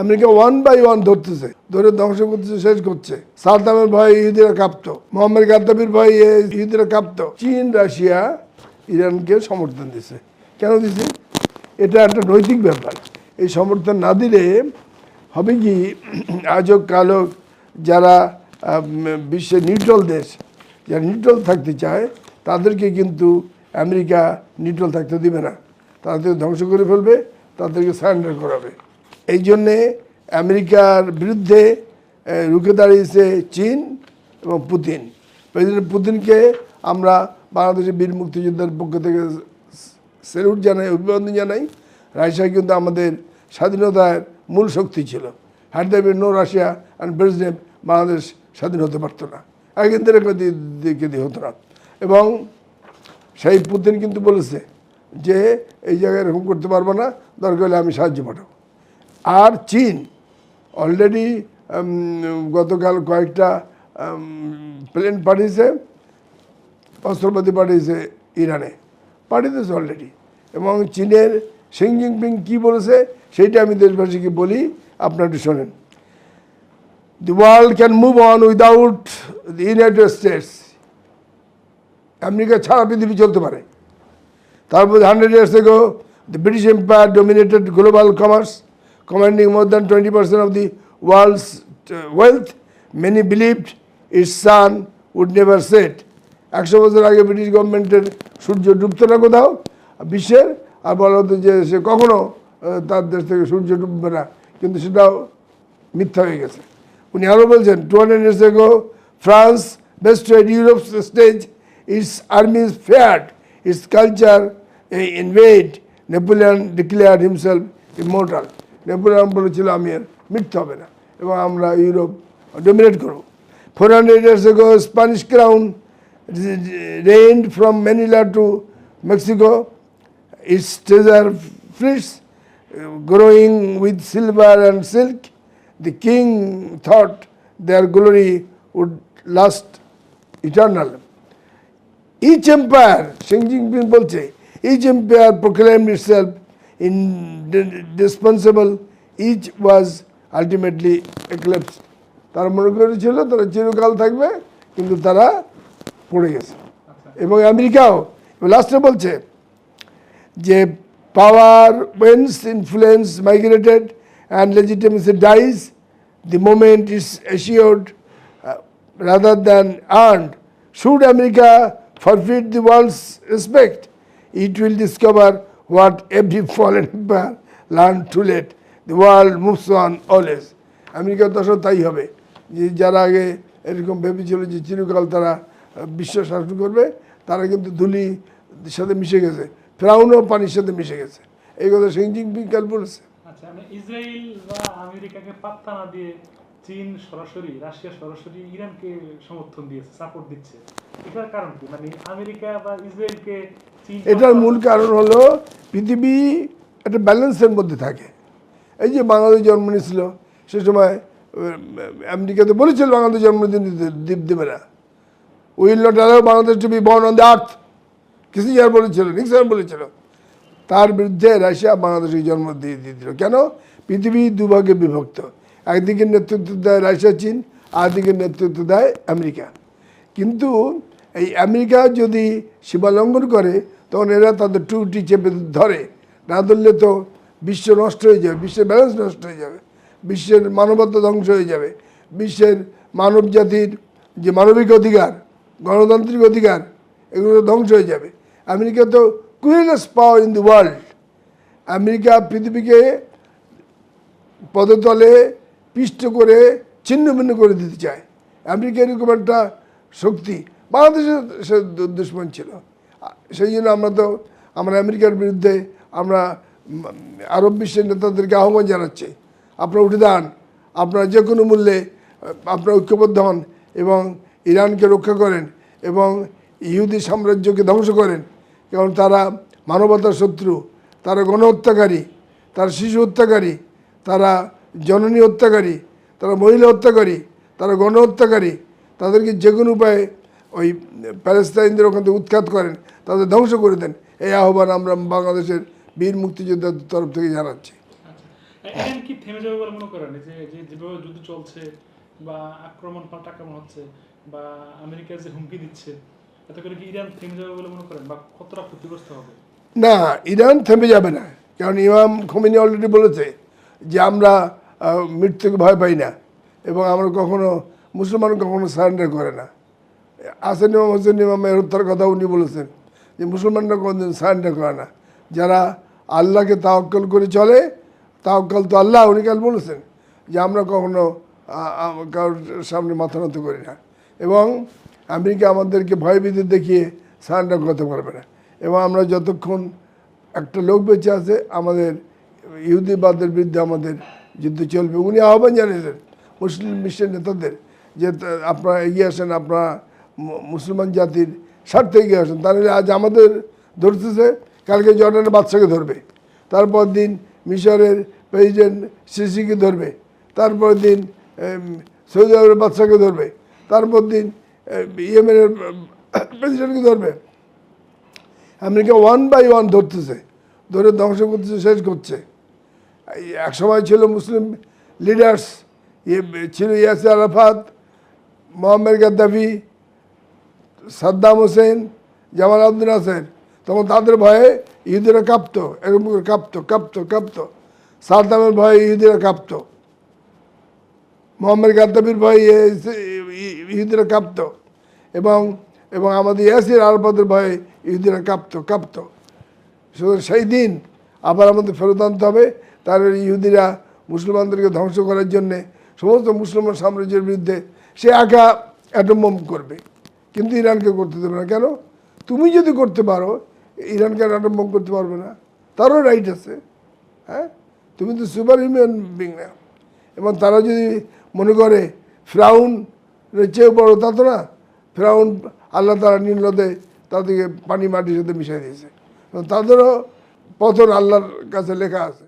America one by one ধরতেছে। ধরে ধ্বংস করতেছে, শেষ করছে। সাদ্দামের ভয়ে ইহুদিরা কাঁপত। মোহাম্মদ গাদ্দাফির ভয়ে ইহুদিরা কাঁপত। চীন, রাশিয়া, ইরানকে সমর্থন দিছে। কেন দিছে? এটা একটা নৈতিক ব্যাপার। এই সমর্থন না দিলে হবে কি, আজও কালো যারা বিশ্বের নিউট্রাল দেশ, যারা নিউট্রাল থাকতে চায়, তাদেরকে কিন্তু আমেরিকা নিউট্রাল থাকতে দিবে না। তাদেরকে ধ্বংস করে ফেলবে, তাদেরকে সারেন্ডার করাবে। এই জন্যে আমেরিকার বিরুদ্ধে রুখে দাঁড়িয়েছে চীন এবং পুতিন। প্রেসিডেন্ট পুতিনকে আমরা বাংলাদেশের বীর মুক্তিযোদ্ধার পক্ষ থেকে স্যালুট জানাই অভিবাদন জানাই। রাশিয়া কিন্তু আমাদের স্বাধীনতার মূল শক্তি ছিল। Had the no Russia and president Bangladesh স্বাধীন হতে পারতো না। একদিন দিকে দিয়ে হতো না। এবং সেই পুতিন কিন্তু বলেছে যে, এই জায়গায় এরকম করতে পারব না, দরকার হলে আমি সাহায্য পাঠাবো। আর চীন। অলরেডি গতকাল কয়েকটা প্লেন পাঠিয়েছে, অস্ত্রপাতি পাঠিয়েছে ইরানে। পাঠিয়েছে অলরেডি এবং চীনের শিং জিনপিং কী বলেছে সেইটা আমি দেশবাসীকে বলি, আপনারা একটু শোনেন। The world can move on without the United States America ছাড়া পৃথিবী চলতে পারে। তারপর hundred years ago the British empire dominated global commerce commanding more than 20% of the world's uh, wealth. Many believed its sun would never set. একশো বছর আগে British গভর্নমেন্টের সূর্য ডুবতো না কোথাও বিশ্বের আর বলা হতো যে সে কখনো আহ, তার দেশ থেকে সূর্য ডুববে না কিন্তু সেটাও মিথ্যা হয়ে গেছে উনি আরও বলছেন two hundred years ago France bested Europe stage its armies feared its culture invade Napoleon declare himself immortal Napoleon বলেছিল আমি আর মৃত্যু হবে না এবং আমরা ইউরোপ ডোমিনেট করব four hundred years ago Spanish crown reigned from Manila to Mexico. Its treasure fish uh, growing with silver and silk. The king thought their glory would last eternal. Each empire, Xi Jinping বলছে, each empire proclaimed itself indispensable, each was ultimately eclipsed. তারা মনে করেছিল তারা চিরকাল থাকবে কিন্তু তারা পড়ে গেছে এবং আমেরিকাও লাস্টে বলছে যে power wanes influence migrated and legitimacy dies the moment is assured rather than earned should America forfeit the world's respect it will discover what every fallen empire learn too late the world moves on always আমেরিকার দশা তাই হবে। যে যারা আগে এরকম ভেবেছিল যে চিরকাল তারা বিশ্ব শাসন করবে, তারা কিন্তু ধুলি সাথে মিশে গেছে। ফ্রাউনও পানির সাথে মিশে গেছে। এই কথা সিং জিনপিং কাল বলেছে। আচ্ছা মানে ইসরায়েল আমেরিকাকে পাত্তা না দিয়ে চীন সরাসরি, রাশিয়া সরাসরি ইরানকে সমর্থন দিয়েছে সাপোর্ট দিচ্ছে। এটার কারণ কি? মানে আমেরিকা বা ইসরায়েলকে এটার মূল কারণ হলো পৃথিবী একটা ব্যালেন্সের মধ্যে থাকে। এই যে বাংলাদেশ জন্ম নিয়েছিল, সে সময় আমেরিকাতে বলেছিল বাংলাদেশ দিতে- দ্বীপ দেবে না। Will not allow Bangladesh to be born on the earth. Kissinger বলেছিল, নিক্সন বলেছিল। তার বিরুদ্ধে রাশিয়া বাংলাদেশকে জন্ম দিয়ে দিয়েছিল। কেন? পৃথিবী দুভাগে বিভক্ত। একদিকে নেতৃত্ব দেয় রাশিয়া, চীন আর দিকে নেতৃত্ব দেয় আমেরিকা। কিন্তু এই আমেরিকা যদি সীমা লঙ্ঘন করে, তখন এরা তাদের টুটি চেপে ধরে। না ধরলে তো বিশ্ব নষ্ট হয়ে যাবে, বিশ্বের ব্যালেন্স নষ্ট হয়ে যাবে, বিশ্বের মানবতা ধ্বংস হয়ে যাবে, বিশ্বের মানব জাতির যে মানবিক অধিকার, গণতান্ত্রিক অধিকার, এগুলো ধ্বংস হয়ে যাবে। আমেরিকা তো কুইলেস power in the world. America পৃথিবীকে পদতলে পিষ্ট করে ছিন্ন ভিন্ন করে দিতে চায়। আমেরিকা এরকম একটা শক্তি। বাংলাদেশের সে দুশ্মন ছিল। সেই জন্য আমরা তো, আমরা আমেরিকার বিরুদ্ধে আমরা আরব বিশ্বের নেতাদেরকে আহ্বান জানাচ্ছি। আপনারা উঠে দাঁড়ান। আপনারা যে কোনো মূল্যে আপনারা ঐক্যবদ্ধ হন এবং ইরানকে রক্ষা করেন এবং ইহুদি সাম্রাজ্যকে ধ্বংস করেন। কারণ তারা মানবতার শত্রু, তারা গণহত্যাকারী, তারা শিশু হত্যাকারী, তারা জননী হত্যাকারী, তারা মহিলা হত্যাকারী, তারা গণহত্যাকারী। তাদেরকে যে কোনো উপায়ে ওই প্যালেস্তাইনদের ওখান থেকে উৎখাত করেন তাদের ধ্বংস করে দেন। এই আহ্বান আমরা বাংলাদেশের বীর মুক্তিযোদ্ধার তরফ থেকে জানাচ্ছি। আচ্ছা। কি থেমে যাবে বলে মনে করেন? যে যে যেভাবে যুদ্ধ চলছে বা আক্রমণ পাল্টা আক্রমণ হচ্ছে বা আমেরিকা যে হুমকি দিচ্ছে এতে করে কি ইরান থেমে যাবে বলে মনে করেন? বা কতটা ক্ষতিগ্রস্ত হবে? না ইরান থেমে যাবে না। কারণ ইমাম খমিনি অলরেডি বলেছে যে আমরা মৃত্যুকে ভয় পাই না এবং আমরা কখনো মুসলমান কখনো সারেন্ডার করে না। আসেন ইমাম হোসেন ইমামের হত্যার কথা উনি বলেছেন। যে মুসলমানরা কোনোদিন সারেন্ডার করে না। যারা আল্লাহকে তাওয়াক্কল করে চলে, তাওয়াক্কল তো আল্লাহ উনি কাল বলেছেন? যে আমরা কখনো কারোর সামনে মাথা নত করি না। এবং আমেরিকা আমাদেরকে ভয়ভীতি দেখিয়ে সারেন্ডার করতে পারবে না। এবং আমরা যতক্ষণ একটা লোক বেঁচে আছে, আমাদের ইহুদিবাদের বিরুদ্ধে আমাদের যুদ্ধ চলবে। উনি আহ্বান জানিয়েছেন, মুসলিম বিশ্বের নেতাদের, যে আপনারা এগিয়ে আসেন, আপনারা মুসলমান জাতির স্বার্থে এগিয়ে আসেন। তাহলে আজ আমাদের ধরতেছে, কালকে জর্ডানের বাচ্চাকে ধরবে। তারপর দিন মিশরের প্রেসিডেন্ট সিসিকে ধরবে। তারপর দিন সৌদি আরবের বাচ্চাকে ধরবে। তারপর দিন ইয়েমেনের প্রেসিডেন্টকে ধরবে। আমেরিকা ওয়ান বাই ওয়ান ধরতেছে। ধরে ধ্বংস করতেছে, শেষ করছে। এক সময় ছিল মুসলিম লিডার্স ছিল Yasser Arafat, Mohammad Gaddafi Saddam Hussein, Jamal Abdul Nasser. তখন তাদের ভয়ে ইহুদিরা কাঁপতো, এরকম করে কাঁপতো, কাঁপত কাঁপত। সাদ্দামের ভয়ে ইহুদিরা কাঁপতো। মোহাম্মদ গাদ্দাফির ভয়ে ইহুদিরা কাঁপতো। এবং এবং আমাদের ইয়াসির আরবাদের ভয়ে ইহুদিরা কাঁপত, কাঁপতো। সুতরাং সেই দিন আবার আমাদের ফেরত আনতে হবে। তার ইহুদিরা মুসলমানদেরকে ধ্বংস করার জন্যে সমস্ত মুসলমান সাম্রাজ্যের বিরুদ্ধে সে একা অ্যাটম করবে। কিন্তু ইরানকে করতে দেবে না। কেন? তুমি যদি করতে পারো, ইরানকে অ্যাটম বোম করতে পারবে না। তারও রাইট আছে। হ্যাঁ? তুমি তো সুপার হিউম্যান বিং না। এবং তারা যদি মনে করে ফ্রাউন চেয়ে বড়, তা তো না। ফ্রাউন আল্লাহ তারা নীল নদে তাদেরকে পানি মাটির সাথে মিশাই দিয়েছে। তাদেরও পতন আল্লাহর কাছে লেখা আছে।